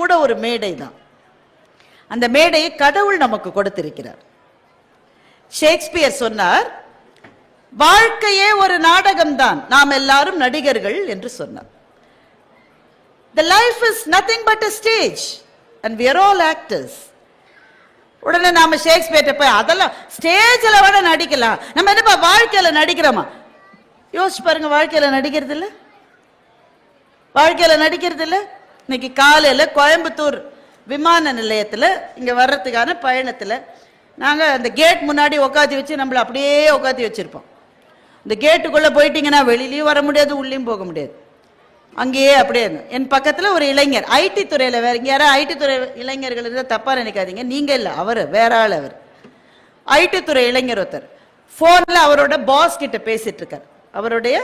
கூட ஒரு மேடை தான். அந்த மேடையை கடவுள் நமக்கு கொடுத்திருக்கிறார். ஷேக்ஸ்பியர் சொன்னார் வாழ்க்கையே ஒரு நாடகம்தான். நாம் எல்லாரும் நடிகர்கள் என்று சொன்னார். The life is nothing but a stage and we are all actors. உடனே நாம ஷேக்ஸ்பியர்கிட்ட போய் அதெல்லாம் ஸ்டேஜில் வேணா நடிக்கலாம். நம்ம என்னப்பா வாழ்க்கையில் நடிக்கிறோமா? யோசிச்சு பாருங்க வாழ்க்கையில் நடிக்கிறது இல்லை வாழ்க்கையில் நடிக்கிறது இல்லை இன்னைக்கு காலையில் கோயம்புத்தூர் விமான நிலையத்தில் இங்கே வர்றதுக்கான பயணத்தில் நாங்கள் அந்த கேட் முன்னாடி உட்காந்து வச்சு நம்மளை அப்படியே உட்காந்து வச்சுருப்போம். இந்த கேட்டுக்குள்ளே போயிட்டீங்கன்னா வெளியிலையும் வர முடியாது உள்ளேயும் போக முடியாது. அங்கேயே அப்படியே இருந்தோம். என் பக்கத்தில் ஒரு இளைஞர் ஐடி துறையில் வேறு இங்க யாரும் ஐடி துறை இளைஞர்கள் இருந்தால் தப்பாக நினைக்காதீங்க. நீங்கள் இல்லை அவர் வேற ஆள் அவர். ஐடி துறை இளைஞர் ஒருத்தர். ஃபோனில் அவரோட பாஸ் கிட்ட பேசிட்டு இருக்கார். அவருடைய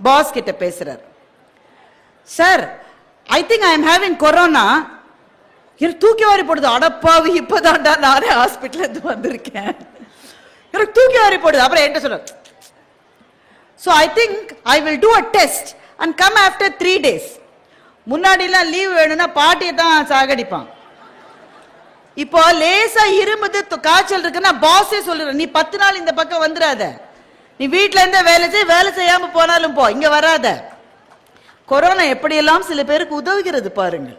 பாஸ் கிட்ட பேசுகிறார் sir I think I am having corona எனக்கு தூக்கி வாரி போடுது அடப்பாவி இப்பதான்டா நானே ஹாஸ்பிட்டல் இருந்து வந்திருக்கேன். எனக்கு தூக்கி வாரி போடுது. அப்புறம் என்கிட்ட சொல்ல. So I think I will do a test and come after three days முன்னாடிலாம் லீவ் வேணும்னா பாட்டியை தான் சாகடிப்பான். இப்போ லேசா இருமுது காய்ச்சல் இருக்குன்னா பாஸே சொல்லுறேன் நீ பத்து நாள் இந்த பக்கம் வந்துடாத நீ வீட்ல இருந்தே வேலை செய். வேலை செய்யாம போனாலும் போ. இங்க வராத. கொரோனா எப்படியெல்லாம் சில பேருக்கு உதவுகிறது பாருங்கள்.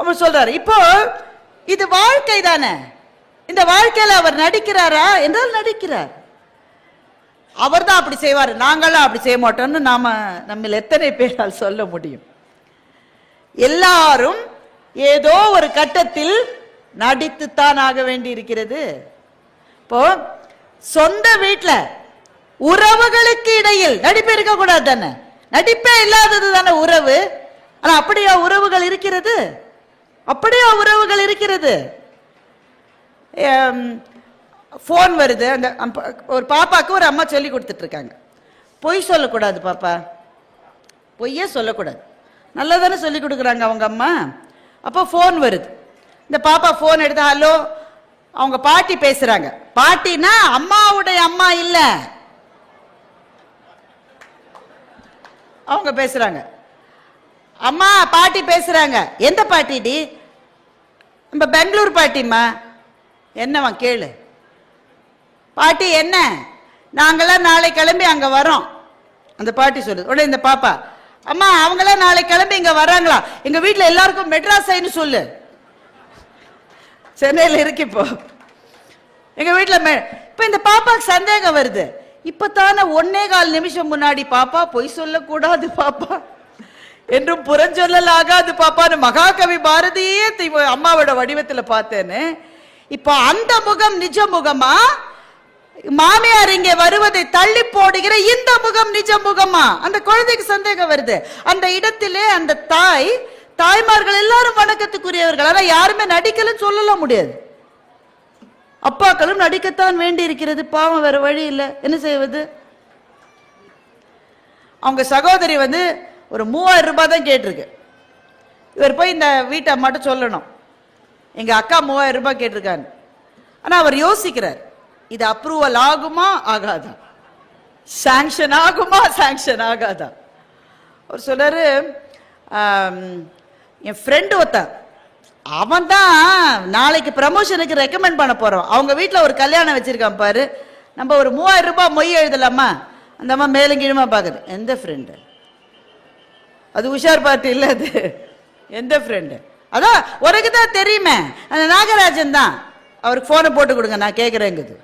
அவர் சொல்றாரு இப்போ இது வாழ்க்கை தானே? இந்த வாழ்க்கையில் அவர் நடிக்கிறாரா? என்றால் நடிக்கிறார். அவர் தான் அப்படி செய்வார். நாங்களாம் அப்படி செய்ய மாட்டோம்னு நாம நம்மில் எத்தனை பேரால் சொல்ல முடியும். எல்லாரும் ஏதோ ஒரு கட்டத்தில் நடித்துத்தான் ஆக வேண்டி இருக்கிறது இப்போ சொந்த வீட்டில் உறவுகளுக்கு இடையில் நடிப்பு இருக்கக்கூடாது தானே? நடிப்பே இல்லாதது தானே உறவு? ஆனா அப்படியா உறவுகள் இருக்கிறது? அப்படியா உறவுகள் இருக்கிறது? ஃபோன் வருது. அந்த ஒரு பாப்பாவுக்கு ஒரு அம்மா சொல்லி கொடுத்துட்டு இருக்காங்க பொய் சொல்லக்கூடாது பாப்பா. பொய்யே சொல்லக்கூடாது. நல்லா தானே சொல்லி கொடுக்குறாங்க அவங்க அம்மா. அப்போ ஃபோன் வருது. இந்த பாப்பா ஃபோன் எடுத்து ஹலோ அவங்க பாட்டி பேசுறாங்க. பாட்டினா அம்மாவுடைய அம்மா இல்லை. அவங்க பேசுறாங்க. அம்மா பாட்டி பேசுறாங்க. எந்த பாட்டிடி நம்ம பெங்களூர் பாட்டிம்மா. என்னவா கேளு. பாட்டி என்ன? நாங்களாம் நாளை கிளம்பி அங்கே வரோம். அந்த பாட்டி சொல்லுது. உடனே இந்த பாப்பா அம்மா அவங்களாம் நாளை கிளம்பி இங்கே வராங்களா? எங்கள் வீட்டில் எல்லாருக்கும் மெட்ராஸைன்னு சொல்லு. சென்னையில் இருக்கு இப்போ. எங்கள் வீட்டில் மெ இப்போ இந்த பாப்பாவுக்கு சந்தேகம் வருது. இப்பத்தான ஒன்னே கால் நிமிஷம் முன்னாடி பாப்பா பொய் சொல்லக்கூடாது பாப்பா. என்றும் புறஞ்சொல்லல் ஆகாது பாப்பான்னு மகாகவி பாரதியே அம்மாவோட வடிவத்துல பார்த்தேன்னு. இப்போ அந்த முகம் நிஜ முகமா? மாமியார் இங்கே வருவதை தள்ளி போடுகிற இந்த முகம் நிஜ முகமா? அந்த குழந்தைக்கு சந்தேகம் வருது. அந்த இடத்திலே அந்த தாய் தாய்மார்கள் எல்லாரும் வணக்கத்துக்குரியவர்கள். ஆனா யாருமே நடிக்கலன்னு சொல்லலாம் முடியாது. அப்பாக்களும் நடிக்கத்தான் வேண்டி இருக்கிறது பாவம் வேற வழி இல்லை. என்ன செய்வது? அவங்க சகோதரி வந்து ஒரு மூவாயிரம் ரூபாய் தான் கேட்டிருக்கு. இவர் போய் இந்த வீட்டை மட்டும் சொல்லணும். எங்க அக்கா மூவாயிரம் ரூபாய் கேட்டிருக்கான்னு. ஆனால் அவர் யோசிக்கிறார் இது அப்ரூவல் ஆகுமா ஆகாதா? சாங்ஷன் ஆகுமா சாங்ஷன் ஆகாதா? அவர் சொல்றாரு என் ஃப்ரெண்டு ஒருத்தன் அவன் தான் நாளைக்கு ப்ரமோஷனுக்கு ரெக்கமெண்ட் பண்ண போறோம். அவங்க வீட்டில் ஒரு கல்யாணம் வச்சிருக்கான் பாரு. நம்ம ஒரு மூவாயிரம் ரூபாய் மொய் எழுதலாமா? அந்த அம்மா மேலும் கீழுமா பார்க்குது எந்த ஃப்ரெண்டு அது உஷார் பார்ட்டி இல்லை அது. எந்த ஃப்ரெண்டு அதான் உனக்கு தான் தெரியுமே. அந்த நாகராஜன் தான் அவருக்கு ஃபோனை போட்டு கொடுங்க நான் கேட்குறேங்குது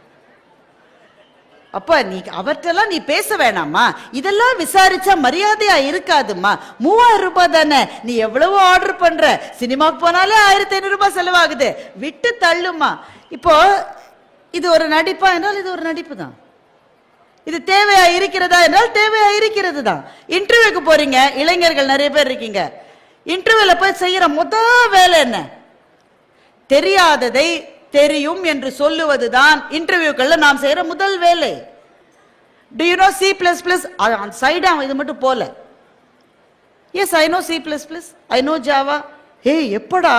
அப்ப நீ அவர்கிட்டலாம் நீ பேச வேணாமா இதெல்லாம் விசாரிச்சா மரியாதையா இருக்காதும்மா. மூவாயிரம் ரூபாய் தானே. நீ எவ்வளவு ஆர்டர் பண்ற. சினிமாக்கு போனாலே ஆயிரத்தி ஐநூறு ரூபாய் செலவாகுது. விட்டு தள்ளுமா இப்போ இது ஒரு நடிப்பா என்றால் இது ஒரு நடிப்பு தான். இது தேவையா இருக்கிறதா என்றால் தேவையா இருக்கிறது தான். இன்டர்வியூக்கு போறீங்க. இளைஞர்கள் நிறைய பேர் இருக்கீங்க. இன்டர்வியூல போய் செய்யற முத வேலை என்ன? தெரியாததை தெரியும் என்று சொல்லுவதுதான் இன்டர்வியூக்கள்ல நாம் செய்யற முதல் வேலை. Do you know C plus plus அந்த சைடு அவன் இது மட்டும் போல. Yes I know C plus plus I know Java ஏய் எப்படா?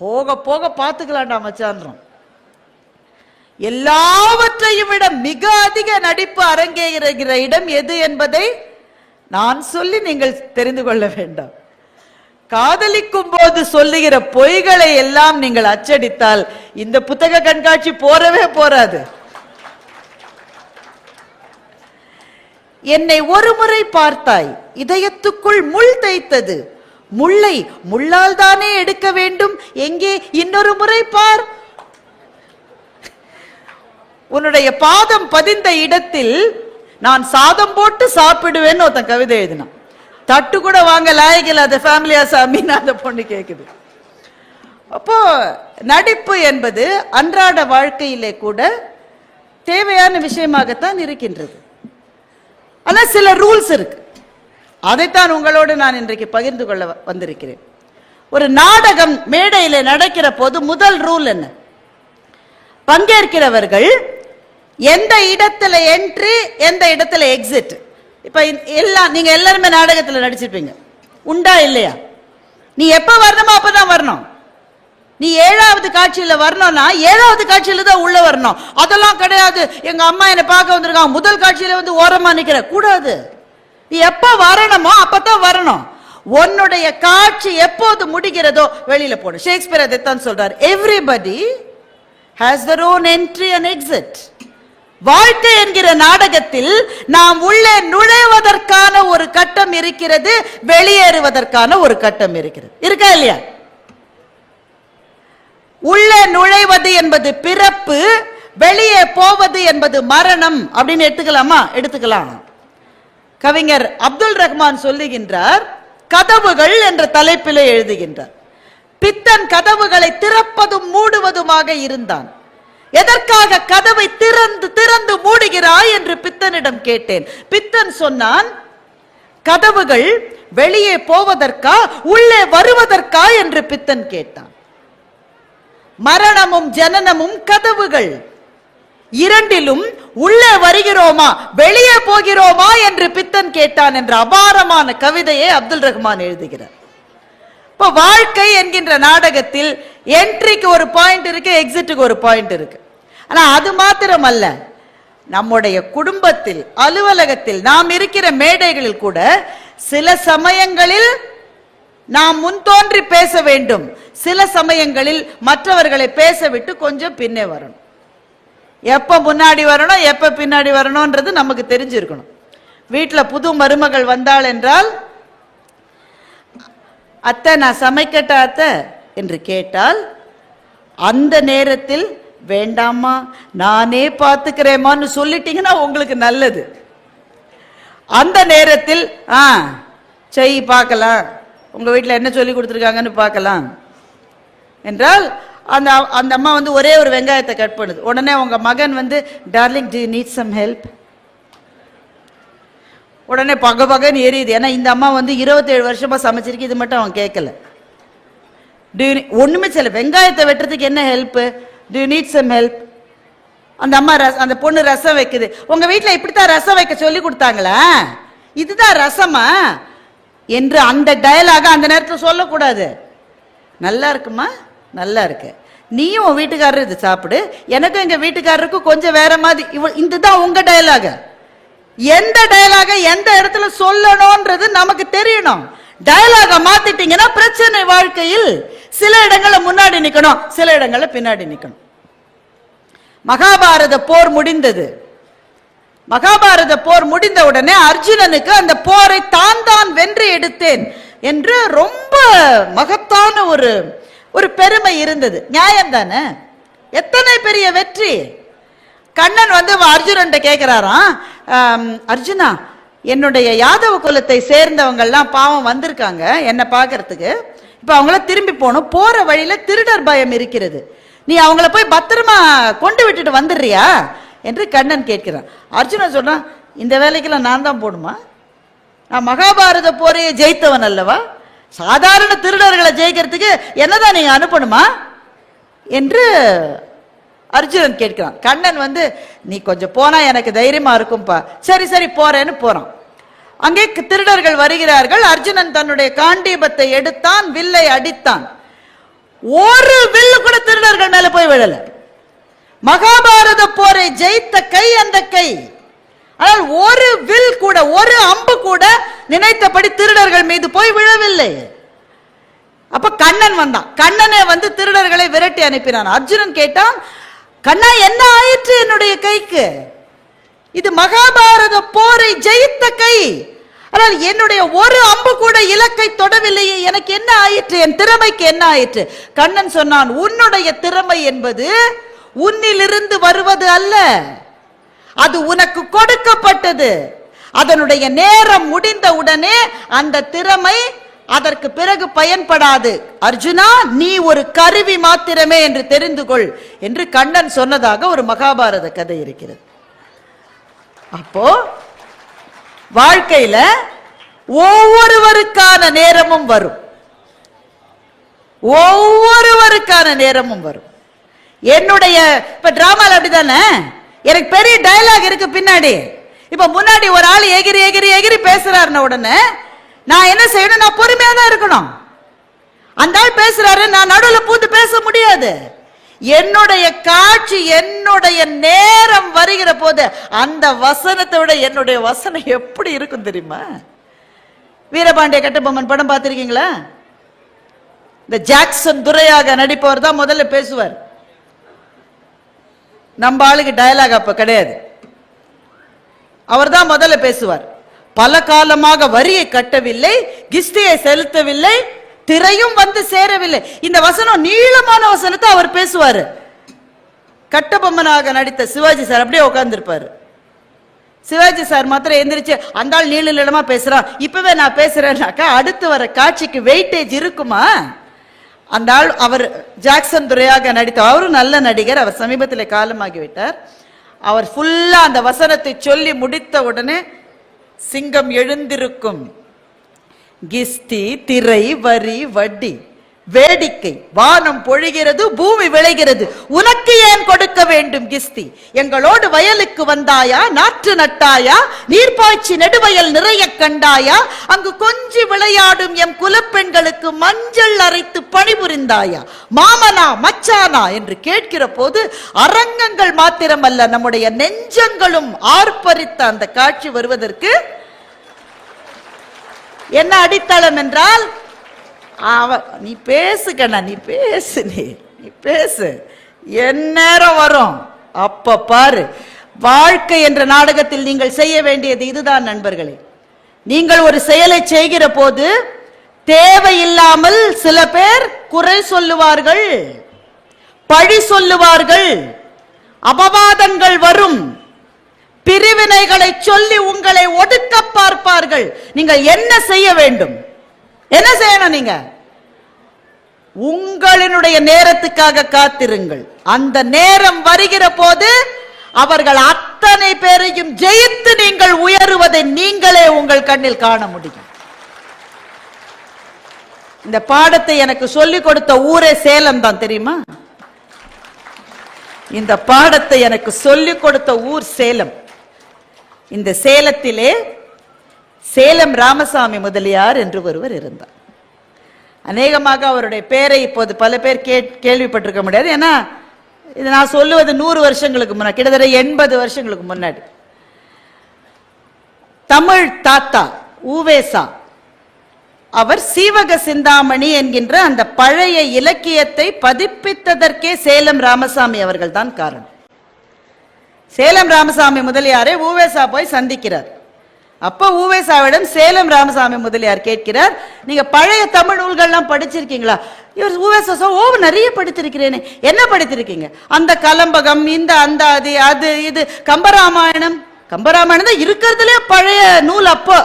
போக போக பார்த்துக்கலாம்டா மச்சான்றோம். எல்லாவற்றையும் விட மிக அதிக நடிப்பு அரங்கேறுகிற இடம் எது என்பதை நான் சொல்லி நீங்கள் தெரிந்து கொள்ள வேண்டாம். காதலிக்கும் போது சொல்லுகிற பொய்களை எல்லாம் நீங்கள் அச்சடித்தால் இந்த புத்தக கண்காட்சி போறவே போறாது. என்னை ஒரு முறை பார்த்தாய் இதயத்துக்குள் முள் தைத்தது. முள்ளை முள்ளால் தானே எடுக்க வேண்டும். எங்கே? இன்னொரு முறை பார். உன்னுடைய பாதம் பதிந்த இடத்தில் நான் சாதம் போட்டு சாப்பிடுவேன்னு ஒருத்தன் கவிதை எழுதினான். தட்டு கூட வாங்க லாயகில் அந்த ஃபேமிலியா சாமின்னு அந்த பொண்ணு கேட்குது அப்போ நடிப்பு என்பது அன்றாட வாழ்க்கையிலே கூட தேவையான விஷயமாகத்தான் இருக்கின்றது. ஆனால் சில ரூல்ஸ் இருக்கு. அதைத்தான் உங்களோடு நான் இன்றைக்கு பகிர்ந்து கொள்ள வந்திருக்கிறேன். ஒரு நாடகம் மேடையில் நடக்கிற போது முதல் ரூல் என்ன? பங்கேற்கிறவர்கள் எந்த இடத்துல என்ட்ரி எந்த இடத்துல எக்ஸிட் இப்போ எல்லாம் நீங்கள் எல்லாருமே நாடகத்தில் நடிச்சிருப்பீங்க. உண்டா இல்லையா? நீ எப்போ வரணுமோ அப்போ தான் வரணும். நீ ஏழாவது காட்சியில் வரணும்னா ஏழாவது காட்சியில் தான் உள்ளே வரணும். அதெல்லாம் கிடையாது. எங்கள் அம்மா என்னை பார்க்க வந்திருக்காங்க. முதல் காட்சியில் வந்து ஓரமாக நிற்கிற கூடாது. நீ எப்போ வரணுமோ அப்போ தான் வரணும். உன்னுடைய காட்சி எப்போது முடிகிறதோ வெளியில் போடும் ஷேக்ஸ்பியர் அதைத்தான் சொல்கிறார் everybody has their own entry and exit வாழ்க்கை என்கிற நாடகத்தில் நாம் உள்ளே நுழைவதற்கான ஒரு கட்டம் இருக்கிறது வெளியேறுவதற்கான ஒரு கட்டம் இருக்கிறது. இருக்கா இல்லையா? உள்ளே நுழைவது என்பது பிறப்பு வெளியே போவது என்பது மரணம் அப்படின்னு எடுத்துக்கலாமா? எடுத்துக்கலாம். கவிஞர் அப்துல் ரஹ்மான் சொல்லுகின்றார் கதவுகள் என்ற தலைப்பிலே எழுதுகின்றார். பித்தன் கதவுகளை திறப்பதும் மூடுவதுமாக இருந்தான். எதற்காக கதவை திறந்து திறந்து மூடுகிறாய் என்று பித்தனிடம் கேட்டேன். பித்தன் சொன்னான் கதவுகள் வெளியே போவதற்கா உள்ளே வருவதற்கா? என்று பித்தன் கேட்டான். மரணமும் ஜனனமும் கதவுகள். இரண்டிலும் உள்ளே வருகிறோமா வெளியே போகிறோமா? என்று பித்தன் கேட்டான் என்ற அபாரமான கவிதையை அப்துல் ரஹ்மான் எழுதுகிறார். இப்போ வாழ்க்கை என்கின்ற நாடகத்தில் என்ட்ரிக்கு ஒரு பாயிண்ட் இருக்கு எக்ஸிட்டுக்கு ஒரு பாயிண்ட் இருக்கு. ஆனா அது மாத்திரம் அல்ல நம்முடைய குடும்பத்தில் அலுவலகத்தில் நாம் இருக்கிற மேடைகளில் கூட சில சமயங்களில் நாம் முன் தோன்றி பேச வேண்டும். சில சமயங்களில் மற்றவர்களை பேச விட்டு கொஞ்சம் பின்னே வரணும். எப்ப முன்னாடி வரணும் எப்ப பின்னாடி வரணும்ன்றது நமக்கு தெரிஞ்சிருக்கணும். வீட்டில் புது மருமகள் வந்தாள் என்றால் அத்தை நான் சமைக்கட்டா அத்தை? என்று கேட்டால் அந்த நேரத்தில் வேண்டாமா நானே பார்த்துக்கிறேமான்னு சொல்லிட்டீங்கன்னா உங்களுக்கு நல்லது. அந்த நேரத்தில் ஆ செய் பார்க்கலாம் உங்க வீட்டில் என்ன சொல்லி கொடுத்துருக்காங்கன்னு பார்க்கலாம் என்றால் அந்த அந்த அம்மா வந்து ஒரே ஒரு வெங்காயத்தை கட் பண்ணுது. உடனே உங்க மகன் வந்து darling D need some help உடனே பக பகன்னு எரியுது ஏன்னா இந்த அம்மா வந்து இருபத்தேழு வருஷமா சமைச்சிருக்கு இது மட்டும் அவன் கேட்கல. Do you ஒண்ணுமே வெங்காயத்தை வெட்டுறதுக்கு என்ன help do you need some help அந்த அம்மா ரச அந்த பொண்ணு ரசம் வைக்குது. உங்க வீட்டில் இப்படித்தான் ரசம் வைக்க சொல்லி கொடுத்தாங்களா? இதுதான் ரசமா? என்று அந்த டயலாக அந்த நேரத்தில் சொல்லக்கூடாது. நல்லா இருக்குமா? நல்லா இருக்கு. நீயும் உன் வீட்டுக்காரர் இது சாப்பிடு. எனக்கும் எங்க வீட்டுக்காரருக்கும் கொஞ்சம் வேற மாதிரி. இவ இதுதான் உங்க டயலாக எந்த டயலாக எந்த இடத்துல சொல்லணும்ன்றது நமக்கு தெரியணும். டயலாக மாத்திட்டீங்கன்னா பிரச்சனை வாழ்க்கையில் சில இடங்கள்ல முன்னாடி நிக்கணும். சில இடங்கள்ல பின்னாடி நிக்கணும். மகாபாரத போர் முடிந்தது. மகாபாரத போர் முடிந்த உடனே அர்ஜுனனுக்கு அந்த போரை தான் தான் வென்று எடுத்தேன் என்று ரொம்ப மகத்தான ஒரு ஒரு பெருமை இருந்தது. நியாயம் தானே? எத்தனை பெரிய வெற்றி? கண்ணன் வந்து அர்ஜுனன்ட்ட கேட்கிறாராம் அர்ஜுனா என்னுடைய யாதவ குலத்தை சேர்ந்தவங்கள்லாம் பாவம் வந்திருக்காங்க என்னை பார்க்கறதுக்கு. இப்போ அவங்கள திரும்பி போகணும். போகிற வழியில் திருடர் பயம் இருக்கிறது. நீ அவங்கள போய் பத்திரமா கொண்டு விட்டுட்டு வந்துடுறியா? என்று கண்ணன் கேட்கிறான். அர்ஜுனன் சொல்கிறான் இந்த வேலைக்கெல்லாம் நான் தான் போடுமா நான் மகாபாரத போரையை ஜெயித்தவன் அல்லவா? சாதாரண திருடர்களை ஜெயிக்கிறதுக்கு என்னதான் நீங்கள் அனுப்பணுமா? என்று அர்ஜுனன் கேட்கிறான் கண்ணன் வந்து நீ கொஞ்சம் போனா எனக்கு தைரியமா இருக்கும்பா. சரி சரி போறேன்னு போறான். அங்கே திருடர்கள் வருகிறார்கள். அர்ஜுனன் தன்னுடைய காண்டீபத்தை எடுத்தான் வில்லை அடித்தான். ஒரு வில்லு கூட திருடர்கள் மேல போய் விழல. மகாபாரத போரை ஜெயித்த கை அந்த கை. ஆனால் ஒரு வில் கூட ஒரு அம்பு கூட நினைத்தபடி திருடர்கள் மீது போய் விழவில்லை. அப்ப கண்ணன் வந்தான். கண்ணனே வந்து திருடர்களை விரட்டி அனுப்பினான். அர்ஜுனன் கேட்டான் கண்ணா என்ன ஆயிற்று என்னுடைய கைக்கு? இது மகாபாரத போரை ஜெயித்த கை. ஆனால் என்னுடைய ஒரு அம்பு கூட இலக்கை தொடவில்லையே. எனக்கு என்ன ஆயிற்று? என் திறமைக்கு என்ன ஆயிற்று? கண்ணன் சொன்னான் உன்னுடைய திறமை என்பது உன்னிலிருந்து வருவது அல்ல. அது உனக்கு கொடுக்கப்பட்டது. அதனுடைய நேரம் முடிந்த உடனே அந்த திறமை அதற்கு பிறகு பயன்படாது. அர்ஜுனா நீ ஒரு கருவி மாத்திரமே என்று தெரிந்து கொள் என்று கண்ணன் சொன்னதாக ஒரு மகாபாரத கதை இருக்கிறது. அப்போ வாழ்க்கையில ஒவ்வொருவருக்கான நேரமும் வரும். ஒவ்வொருவருக்கான நேரமும் வரும். என்னுடைய இப்ப டிராமால அப்படிதானே எனக்கு பெரிய டயலாக் இருக்கு பின்னாடி. இப்ப முன்னாடி ஒரு ஆள் எகிரி எகிரி எகிரி பேசுறாருன உடனே நான் என்ன செய்யணும்? நான் பொறுமையா தான் இருக்கணும். அந்த ஆள் பேசுறாரு நான் நடுவில் பூந்து பேச முடியாது. என்னுடைய காட்சி என்னுடைய நேரம் வருகிற போது அந்த வசனத்தை விட என்னுடைய வசனம் எப்படி இருக்கும் தெரியுமா? வீரபாண்டிய கட்டபொம்மன் படம் பார்த்துருக்கீங்களா? இந்த ஜாக்சன் துரையாக நடிப்பவர் தான் முதல்ல பேசுவார். நம்ம ஆளுக்கு டயலாக் அப்ப கிடையாது. அவர் தான் முதல்ல பேசுவார். பல காலமாக வரியை கட்டவில்லை கிஸ்தியை செலுத்தவில்லை திரையும் வந்து சேரவில்லை. இந்த வசனம் நீளமான வசனத்தை அவர் பேசுவார். கட்டபொம்மனாக நடித்த சிவாஜி சார் அப்படியே உட்கார்ந்திருப்பாரு. சிவாஜி சார் மாத்திரம் எந்திரிச்சு அந்த ஆள் நீள நீளமா பேசுறான் இப்பவே நான் பேசுறேன்னாக்கா அடுத்து வர காட்சிக்கு வெயிட்டேஜ் இருக்குமா? அந்த ஆள் அவர் ஜாக்சன் துரையாக நடித்த அவரும் நல்ல நடிகர் அவர் சமீபத்தில் காலமாகி விட்டார் அவர் ஃபுல்லா அந்த வசனத்தை சொல்லி முடித்த உடனே சிங்கம் எழுந்திருக்கும். கிஸ்தி திரை வரி வட்டி. வேடிக்கை. வானம் பொழிகிறது பூமி விளைகிறது. உனக்கு ஏன் கொடுக்க வேண்டும் கிஸ்தி? எங்களோடு வயலுக்கு வந்தாயா? நாற்று நட்டாயா? நீர்ப்பாய்ச்சி நெடுவயல் நிறைய கண்டாயா? அங்கு கொஞ்சி விளையாடும் எம் குலப்பெண்களுக்கு மஞ்சள் அரைத்து பணிபுரிந்தாயா? மாமனா மச்சானா என்று கேட்கிற போது அரங்கங்கள் மாத்திரமல்ல நம்முடைய நெஞ்சங்களும் ஆர்ப்பரித்த அந்த காட்சி வருவதற்கு என்ன அடித்தளம் என்றால் அவ நீ பேசு கண்ணா நீ பேசு நீ நீ பேசு. எந்நேரம் வரும். அப்ப பாரு. வாழ்க்கை என்ற நாடகத்தில் நீங்கள் செய்ய வேண்டியது இதுதான் நண்பர்களே. நீங்கள் ஒரு செயலை செய்கிற போது தேவையில்லாமல் சில பேர் குறை சொல்லுவார்கள் பழி சொல்லுவார்கள் அபவாதங்கள் வரும். பிரிவினைகளை சொல்லி உங்களை ஒடுக்க பார்ப்பார்கள். நீங்கள் என்ன செய்ய வேண்டும்? என்ன செய்யணும் நீங்க? உங்களினுடைய நேரத்துக்காக காத்திருங்கள். அந்த நேரம் வருகிற போது அவர்கள் அத்தனை பேரையும் ஜெயித்து நீங்கள் உயருவதை நீங்களே உங்கள் கண்ணில் காண முடியும். இந்த பாடத்தை எனக்கு சொல்லிக் கொடுத்த ஊரே சேலம் தான் தெரியுமா? இந்த பாடத்தை எனக்கு சொல்லிக் கொடுத்த ஊர் சேலம். இந்த சேலத்திலே சேலம் ராமசாமி முதலியார் என்று ஒருவர் இருந்தார். அநேகமாக அவருடைய பேரை இப்போது பல பேர் கே கேள்விப்பட்டிருக்க முடியாது. ஏன்னா இது நான் சொல்லுவது நூறு வருஷங்களுக்கு முன்னாடி கிட்டத்தட்ட எண்பது வருஷங்களுக்கு முன்னாடி. தமிழ் தாத்தா ஊவேசா அவர் சீவக சிந்தாமணி என்கின்ற அந்த பழைய இலக்கியத்தை பதிப்பித்ததற்கே சேலம் ராமசாமி அவர்கள் தான் காரணம். சேலம் ராமசாமி முதலியாரை ஊவேசா போய் சந்திக்கிறார். அப்ப ஊவேசாவிடம் சேலம் ராமசாமி முதலியார் கேட்கிறார் நீங்க பழைய தமிழ் நூல்கள்லாம் படிச்சிருக்கீங்களா? இவர் ஊவேசா சொ- ஓ நிறைய படித்திருக்கிறேனே. என்ன படித்திருக்கீங்க? அந்த கலம்பகம் இந்த அந்த அது அது இது கம்பராமாயணம். கம்பராமாயணம் தான் இருக்கிறதுலே பழைய நூல் அப்போ.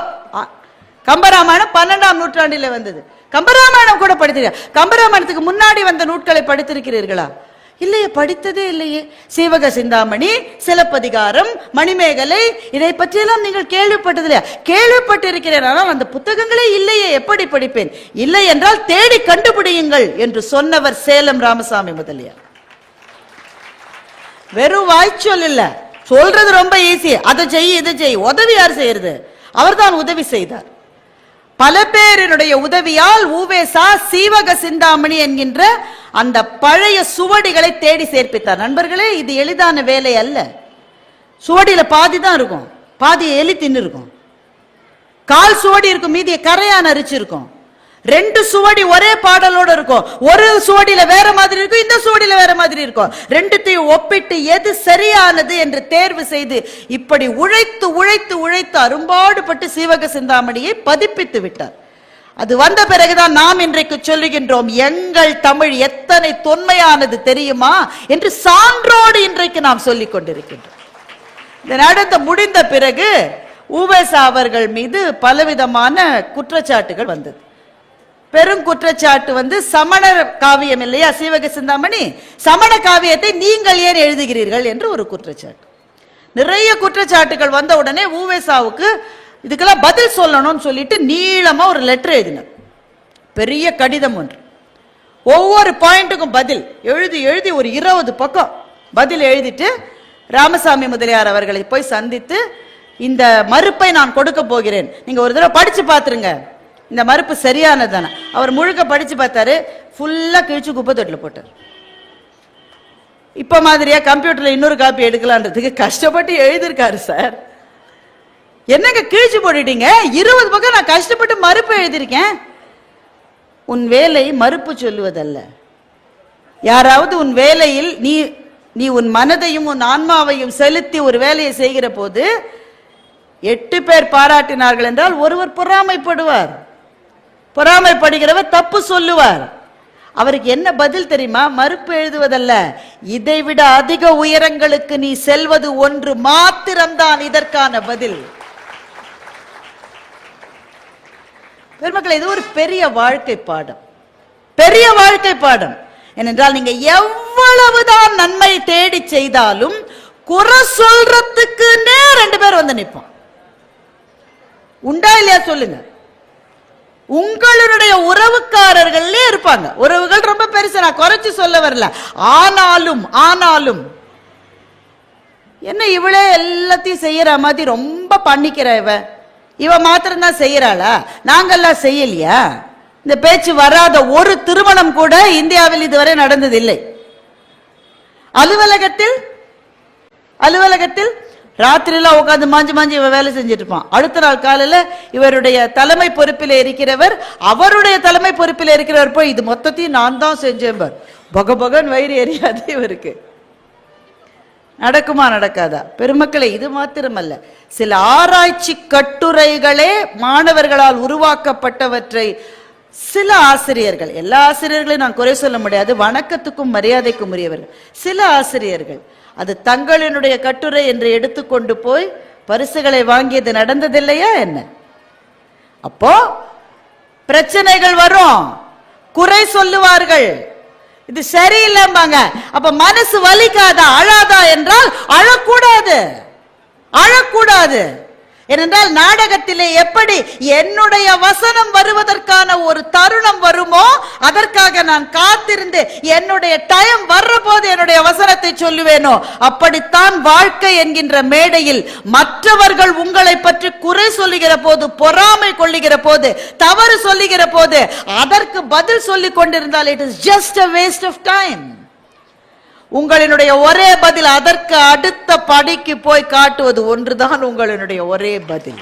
கம்பராமாயணம் பன்னெண்டாம் நூற்றாண்டில வந்தது. கம்பராமாயணம் கூட படித்திருக்க கம்பராமாயணத்துக்கு முன்னாடி வந்த நூட்களை படித்திருக்கிறீர்களா? இல்லையே படித்ததே இல்லையே. சீவக சிந்தாமணி சிலப்பதிகாரம் மணிமேகலை இதை பற்றியெல்லாம் நீங்கள் கேள்விப்பட்டது இல்லையா? கேள்விப்பட்டிருக்கிறேன் ஆனால் அந்த புத்தகங்களே இல்லையே எப்படி படிப்பேன்? இல்லை என்றால் தேடி கண்டுபிடியுங்கள் என்று சொன்னவர் சேலம் ராமசாமி முதலியார். வெறும் வாய்ச்சொல் இல்ல. சொல்றது ரொம்ப ஈஸி அதை செய் இதை செய். உதவி யார் செய்யறது. அவர்தான் உதவி செய்தார். பல பேரினுடைய உதவியால் ஊவேசா சீவக சிந்தாமணி என்கின்ற அந்த பழைய சுவடிகளை தேடி சேர்ப்பித்தார். நண்பர்களே இது எளிதான வேலை அல்ல. சுவடியில பாதி தான் இருக்கும். பாதி எலி தின்னு இருக்கும் கால் சுவடி இருக்கும் மீதியை கரையான் அரிச்சிருக்கும். ரெண்டு சுவடி ஒரே பாடலோட இருக்கும். ஒரு சுவடியில வேற மாதிரி இருக்கும் இந்த சுவடியில வேற மாதிரி இருக்கும். ரெண்டுத்தையும் ஒப்பிட்டு எது சரியானது என்று தேர்வு செய்து இப்படி உழைத்து உழைத்து உழைத்து அரும்பாடுபட்டு சீவக சிந்தாமணியை பதிப்பித்து விட்டார். அது வந்த பிறகுதான் நாம் இன்றைக்கு சொல்லுகின்றோம் எங்கள் தமிழ் எத்தனை தொன்மையானது தெரியுமா என்று சான்றோடு இன்றைக்கு நாம் சொல்லிக் கொண்டிருக்கின்றோம். இந்த நடந்த முடிந்த பிறகு உவேசா அவர்கள் மீது பலவிதமான குற்றச்சாட்டுகள் வந்தது. பெரும் குற்றச்சாட்டு வந்து சமண காவியம் இல்லையா? சீவக சிந்தாமணி சமண காவியத்தை நீங்கள் ஏன் எழுதுகிறீர்கள் என்று ஒரு குற்றச்சாட்டு. நிறைய குற்றச்சாட்டுகள் வந்த உடனே ஊவேசாவுக்கு இதுக்கெல்லாம் பதில் சொல்லணும்னு சொல்லிட்டு நீளமா ஒரு லெட்டர் எழுதினார். பெரிய கடிதம் ஒன்று. ஒவ்வொரு பாயிண்ட்டுக்கும் பதில் எழுதி எழுதி ஒரு இருபது பக்கம் பதில் எழுதிட்டு ராமசாமி முதலியார் அவர்களை போய் சந்தித்து இந்த மறுப்பை நான் கொடுக்க போகிறேன். நீங்க ஒரு தடவை படிச்சு பார்த்துருங்க. இந்த மறுப்பு சரியானதானே அவர் முழுக்க படித்து பார்த்தாரு ஃபுல்லாக கிழிச்சு குப்பை தொட்டில் போட்டார். இப்போ மாதிரியா கம்ப்யூட்டரில் இன்னொரு காப்பி எடுக்கலான்றதுக்கு கஷ்டப்பட்டு எழுதியிருக்காரு சார் என்னங்க கிழிச்சு போட்டுட்டீங்க? இருபது பக்கம் நான் கஷ்டப்பட்டு மறுப்பு எழுதியிருக்கேன். உன் வேலை மறுப்பு சொல்லுவதல்ல. யாராவது உன் வேலையில் நீ நீ உன் மனதையும் உன் ஆன்மாவையும் செலுத்தி ஒரு வேலையை செய்கிற போது எட்டு பேர் பாராட்டினார்கள் என்றால் ஒருவர் பொறாமைப்படுவார். பொறாமைப்படுகிறவர் தப்பு சொல்லுவார். அவருக்கு என்ன பதில் தெரியுமா? மறுப்பு எழுதுவதல்ல. இதைவிட அதிக உயரங்களுக்கு நீ செல்வது ஒன்று மாத்திரம்தான் இதற்கான பதில். பெருமக்கள் இது ஒரு பெரிய வாழ்க்கை பாடம். பெரிய வாழ்க்கை பாடம். ஏனென்றால் நீங்க எவ்வளவுதான் நன்மை தேடி செய்தாலும் குறை சொல்றதுக்குன்னே ரெண்டு பேர் வந்து நிற்போம் உண்டா இல்லையா சொல்லுங்க? உங்களுடைய உறவுக்காரர்களே இருப்பாங்க. உறவுகள் ரொம்ப பெருசு நான் குறைச்சு சொல்ல வரல. ஆனாலும் ஆனாலும் என்ன இவளே எல்லாத்தையும் செய்யற மாதிரி ரொம்ப பண்ணிக்கிற இவ. இவ மாத்திரம்தான் செய்யறாளா? நாங்கெல்லாம் செய்யலையா? இந்த பேச்சு வராத ஒரு திருமணம் கூட இந்தியாவில் இதுவரை நடந்ததில்லை. அலுவலகத்தில் அலுவலகத்தில் ராத்திரியெல்லாம் உட்காந்து மாஞ்சி மாஞ்சி இவன் வேலை செஞ்சுட்டு இருப்பான். அடுத்த நாள் காலையில் இவருடைய தலைமை பொறுப்பில் இருக்கிறவர் அவருடைய தலைமை பொறுப்பில் இருக்கிறவர் போய் இது மொத்தத்தையும் நான் தான் செஞ்சேன் பக பகன் வயிறு எரியாது இவருக்கு. நடக்குமா நடக்காதா? பெருமக்களை இது மாத்திரமல்ல. சில ஆராய்ச்சி கட்டுரைகளே மாணவர்களால் உருவாக்கப்பட்டவற்றை சில ஆசிரியர்கள் எல்லா ஆசிரியர்களையும் நான் குறை சொல்ல முடியாது வணக்கத்துக்கும் மரியாதைக்கும் உரியவர்கள். சில ஆசிரியர்கள் அது தங்களினுடைய கட்டுரை என்று எடுத்துக்கொண்டு போய் பரிசுகளை வாங்கியது நடந்ததில்லையா என்ன? அப்போ பிரச்சனைகள் வரும். குறை சொல்லுவார்கள். இது சரியில்லைம்பாங்க. அப்ப மனசு வலிக்காதா அழாதா என்றால் அழக்கூடாது. அழக்கூடாது. ஏனென்றால் நாடகத்திலே எப்படி என்னுடைய வசனம் வருவதற்கான ஒரு தருணம் வருமோ அதற்காக நான் காத்திருந்து என்னுடைய டைம் வர்ற போது என்னுடைய வசனத்தை சொல்லுவேனோ அப்படித்தான் வாழ்க்கை என்கின்ற மேடையில் மற்றவர்கள் உங்களை பற்றி குறை சொல்லுகிற போது பொறாமை கொள்ளுகிற போது தவறு சொல்லுகிற போது அதற்கு பதில் சொல்லிக் கொண்டிருந்தால் it is just a waste of time உங்களினுடைய ஒரே பதில் அதற்கு அடுத்த படிக்கு போய் காட்டுவது ஒன்றுதான் உங்களினுடைய ஒரே பதில்.